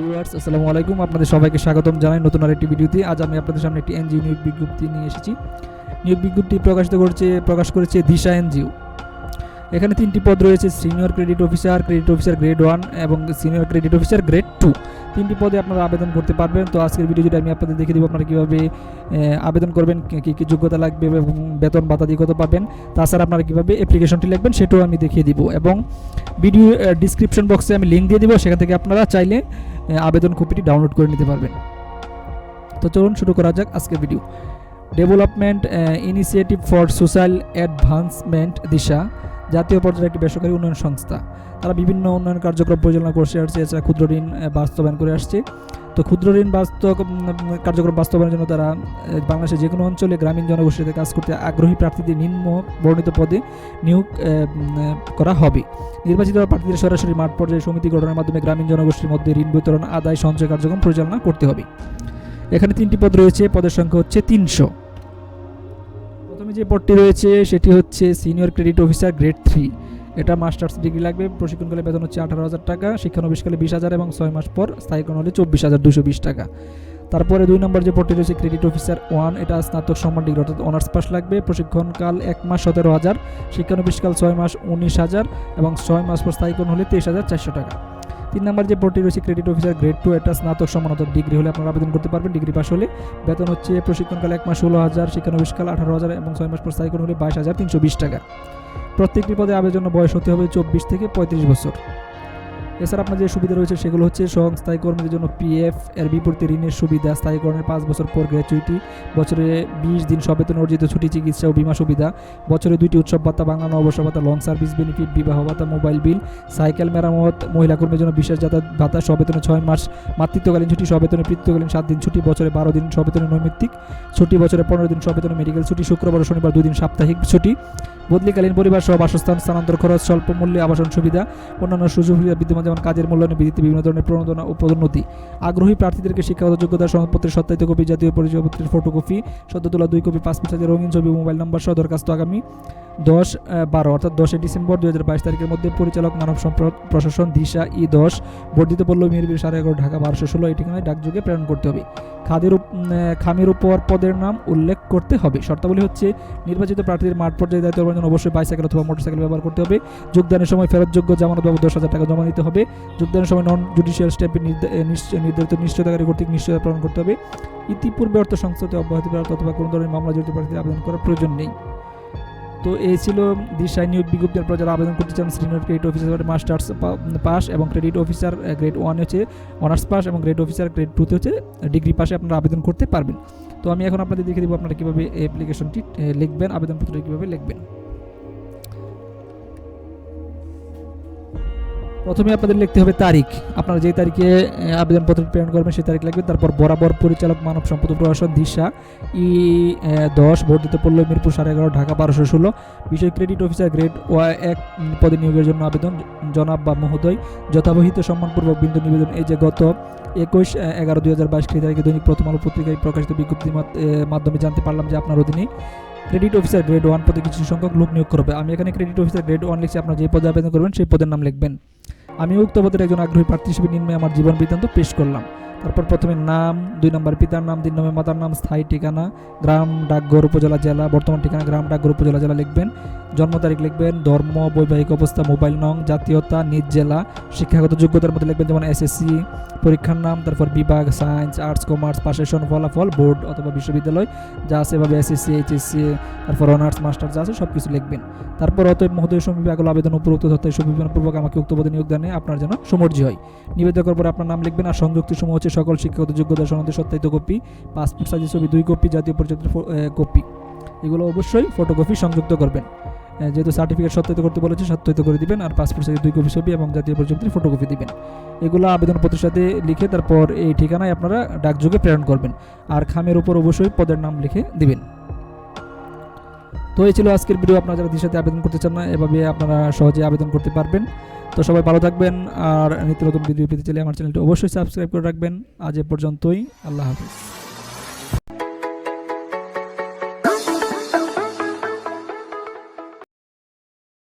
Viewers, আসসালামু আলাইকুম। আপনাদের সবাইকে স্বাগতম জানাই নতুন আরেকটি ভিডিওতে। আজ আমি আপনাদের সামনে একটি এনজিও নিয়োগ বিজ্ঞপ্তি নিয়ে এসেছি। নিয়োগ বিজ্ঞপ্তি প্রকাশিত করেছে, প্রকাশ করেছে দিশা এনজিও। এখানে তিনটি পদ রয়েছে, senior credit officer credit officer grade one এবং senior credit officer grade two. তিনটি পদে আপনারা আবেদন করতে পারবেন। তো আজকের ভিডিও যেটা আমি আপনাদের দেখে দিব আপনারা কীভাবে আবেদন করবেন, কী- কী যোগ্যতা লাগবে এবং বেতন ভাতা দিয়ে কত পাবেন। তাছাড়া আপনারা কীভাবে অ্যাপ্লিকেশনটি লিখবেন সেটাও আমি দেখিয়ে দিব। এবং ভিডিও ডিসক্রিপশন বক্সে আমি লিঙ্ক দিয়ে দিব। সেখান থেকে আপনারা চাইলে আবেদন কপিটি ডাউনলোড করে নিতে পারবেন। তো চলুন শুরু করা যাক আজকের video development initiative for social advancement Disha, জাতীয় পর্যায়ের একটি বেসরকারি উন্নয়ন সংস্থা। তারা বিভিন্ন উন্নয়ন কার্যক্রম পরিচালনা করছে আসছে এছাড়া ক্ষুদ্র ঋণ বাস্তবায়ন করে আসছে। তো ক্ষুদ্র ঋণ বাস্তব কার্যক্রম বাস্তবায়নের জন্য তারা বাংলাদেশের যে কোনো অঞ্চলে গ্রামীণ জনগোষ্ঠীতে কাজ করতে আগ্রহী প্রার্থীদের নিম্ন বর্ণিত পদে নিয়োগ করা হবে। নির্বাচিত প্রার্থীদের সরাসরি মাঠ পর্যায়ে সমিতি গঠনের মাধ্যমে গ্রামীণ জনগোষ্ঠীর মধ্যে ঋণ বিতরণ, আদায়, সঞ্চয় কার্যক্রম পরিচালনা করতে হবে। এখানে তিনটি পদ রয়েছে, পদের সংখ্যা হচ্ছে তিনশো। প্রথমে যে পদটি রয়েছে, সেটি হচ্ছে senior credit officer grade three. এটা মাস্টার্স ডিগ্রি লাগবে প্রশিক্ষণকালে বেতন হচ্ছে আঠারো হাজার টাকা শিক্ষানবিশকালে বিশ হাজার এবং ছয় মাস পর স্থায়ীকরণ হলে চব্বিশ হাজার দুশো বিশ টাকা। তারপরে দুই নম্বর যে পদটি রয়েছে ক্রেডিট অফিসার ওয়ান এটা স্নাতক সম্মান ডিগ্রি, অর্থাৎ অনার্স পাস লাগবে। প্রশিক্ষণকাল এক মাস সতেরো হাজার শিক্ষানবিশকাল ছয় মাস উনিশ হাজার এবং ছয় মাস পর স্থায়ীকরণ হলে তেইশ হাজার চারশো টাকা। তিন নম্বর যে পদটি রয়েছে ক্রেডিট অফিসার গ্রেড টু এটা স্নাতক সম্মান, অর্থাৎ ডিগ্রি হলে আপনারা আবেদন করতে পারবেন। ডিগ্রি পাস হলে বেতন হচ্ছে প্রশিক্ষণকাল এক মাস ষোলো হাজার শিক্ষানবিশকাল আঠারো হাজার এবং ছয় মাস পর স্থায়ীকরণ হলে বাইশ হাজার তিনশো বিশ টাকা। প্রত্যেকটি পদে আবেদনের বয়স হতে হবে চব্বিশ থেকে পঁয়ত্রিশ বছর। এছাড়া আপনার যে সুবিধা রয়েছে সেগুলো হচ্ছে সংস্থায়ী কর্মীদের জন্য পিএফ এর বিপরীতে ঋণের সুবিধা স্থায়ীকরণের পাঁচ বছর পর গ্র্যাচুইটি বছরে বিশ দিন সবেতন অর্জিত ছুটি, চিকিৎসা ও বিমা সুবিধা, বছরে দুইটি উৎসব ভাতা, বাংলা নববর্ষ ভাতা লঞ্চ সার্ভিস বেনিফিট বিবাহ ভাতা মোবাইল বিল সাইকেল মেরামত, মহিলা কর্মীর জন্য বিশেষ যাতায়াত ভাতা, সবেতনে ছয় মাস, মাতৃত্বকালীন ছুটি, সবেতনে পিতৃত্বকালীন সাত দিন ছুটি, বছরে বারো দিন সবেতনে নৈমিত্তিক ছুটি, বছরে পনেরো দিন সবেতনে মেডিকেল ছুটি, শুক্রবার শনিবার দুই দিন সাপ্তাহিক ছুটি, বদলিকালীন পরিবার সহ বাসস্থান, স্থানান্তর খরচ, স্বল্প মূল্যে আবাসন সুবিধা, অন্যান্য সুযোগ সুবিধা বিদ্যমান যেমন কাজের মূল্যায়নে ভিত্তিতে বিভিন্ন ধরনের প্রণোদনা ও পদোন্নতি। আগ্রহী প্রার্থীদেরকে শিক্ষাগত যোগ্যতা সনদপত্রের সত্যায়িত কপি, জাতীয় পরিচয়পত্রের ফটোকপি সদ্য তোলা দুই কপি, পাসপোর্ট সাইজের রঙিন ছবি, মোবাইল নম্বর সহ দরখাস্ত আগামী দশ বারো, অর্থাৎ দশই ডিসেম্বর দুই হাজার বাইশ তারিখের মধ্যে পরিচালক মানব সম্পদ প্রশাসন দিশা ই দশ, বর্ধিত পল্লব মিরবির সাড়ে এগারো, ঢাকা, বারোশো ষোলো, এই ঠিকানায় ডাকযোগে প্রেরণ করতে হবে। খাদের খামের উপর পদের নাম উল্লেখ করতে হবে। শর্তাবলী হচ্ছে নির্বাচিত প্রার্থীদের মাঠ পর্যায়ে দায়িত্ব অবশ্যই বাইসাইকেল অথবা মোটরসাইকেল ব্যবহার করতে হবে। যোগদানের সময় ফেরতযোগ্য জামানত বাবদ দশ হাজার টাকা জমা দিতে হবে। যোগদানের সময় নন জুডিশিয়াল স্টেপে নির্ধারিত নিশ্চয়তাকারী কর্তৃক নিশ্চয়তা প্রদান করতে হবে। ইতিপূর্বে অর্থ সংস্থাতে অব্যাহতি প্রাপ্ত অথবা কোনো ধরনের মামলা জড়িত প্রার্থীদের আবেদন করার প্রয়োজন নেই। তো এই ছিল দিশায় নিয়োগ বিজ্ঞপ্তির পর যারা আবেদন করতে চান senior credit officer masters pass এবং ক্রেডিট অফিসার গ্রেড ওয়ান হচ্ছে অনার্স পাস এবং গ্রেড অফিসার গ্রেড টুতে হচ্ছে ডিগ্রি পাশে আপনারা আবেদন করতে পারবেন। তো আমি এখন আপনাদের দেখে দিব আপনারা কীভাবে অ্যাপ্লিকেশনটি লিখবেন আবেদনপত্রটি কীভাবে লিখবেন। প্রথমে আপনাদের লিখতে হবে তারিখ। আপনারা যেই তারিখে আবেদনপত্র প্রেরণ করবেন সেই তারিখ লিখবেন তারপর বরাবর পরিচালক মানব সম্পদ প্রশাসন দিশা, ই দশ, বর্ধিত পল্লব মিরপুর সাড়ে এগারো, ঢাকা বারোশো ষোলো। বিষয় ক্রেডিট অফিসার গ্রেড ওয়া এক পদে নিয়োগের জন্য আবেদন। জনাব বা মহোদয়, যথাবহিত সম্মানপূর্বক বিন্দু নিবেদন। এই যে গত একুশ এগারো, দুই হাজার বাইশ তারিখে দৈনিক প্রথম আলো পত্রিকায় প্রকাশিত বিজ্ঞপ্তির মাধ্যমে জানতে পারলাম যে আপনার অধীনে ক্রেডিট অফিসার গ্রেড ওয়ান পদে কিছু সংখ্যক লোক নিয়োগ করবে আমি এখানে ক্রেডিট অফিসার গ্রেড ওয়ান লিখছি। আপনার যে পদে আবেদন করবেন সেই পদের নাম লিখবেন। আমি উক্ত পদের একজন আগ্রহী প্রার্থী হিসেবে নিম্নে আমার জীবন বৃত্তান্ত পেশ করলাম। তারপর প্রথমে নাম, দুই নম্বর পিতার নাম, তিন নম্বর মাতার নাম, স্থায়ী ঠিকানা, গ্রাম, ডাকঘর, উপজেলা, জেলা, বর্তমান ঠিকানা, গ্রাম, ডাকঘর, উপজেলা, জেলা লিখবেন। জন্ম তারিখ লিখবেন, ধর্ম, বৈবাহিক অবস্থা, মোবাইল নং, জাতীয়তা, নিজ জেলা, শিক্ষাগত যোগ্যতার মধ্যে লিখবেন, যেমন এসএসসি পরীক্ষার নাম, তারপর বিভাগ সায়েন্স আর্টস কমার্স পাশেশন, ফলাফল, বোর্ড অথবা বিশ্ববিদ্যালয়, যা আছে এভাবে এসএসসি এইচএসসি তারপর অনার্স মাস্টার যা আছে সব কিছু লিখবেন। তারপর অতএব মহোদয় সমীপে আগল আবেদন উপরোক্ত তথ্য সুবিধাপূর্বক আমাকে উক্ত পদে নিয়োগ আপনার যেন সমর্জি হয়। নিবেদকের পরে আপনার নাম লিখবেন আর সংযুক্তি সমূহ হচ্ছে সকল শিক্ষাগত যোগ্যতা সনদের সত্যায়িত কপি পাসপোর্ট সাইজের ছবি, দুই কপি, জাতীয় পরিচয়ের কপি। এগুলো অবশ্যই ফটোকপি সংযুক্ত করবেন। যেহেতু সার্টিফিকেট সত্যায়িত করতে বলেছে, সত্যায়িত করে দিবেন আর পাসপোর্ট সাইজের দুই কপি ছবি এবং জাতীয় পরিচয়ের ফটোকপি দিবেন। এগুলো আবেদনপত্রের সাথে লিখে তারপর এই ঠিকানায় আপনারা ডাকযোগে প্রেরণ করবেন। আর খামের উপর অবশ্যই পদের নাম লিখে দিবেন। তো এই ছিল আজকের ভিডিও আপনারা যারা দিশাতে আবেদন করতে চান না, এভাবে আপনারা সহজে আবেদন করতে পারবেন। তো সবাই ভালো থাকবেন, আর নিত্য নতুন ভিডিও পেতে চাইলে আমার চ্যানেলটি অবশ্যই সাবস্ক্রাইব করে রাখবেন। আজ এ পর্যন্তই, আল্লাহ হাফিজ।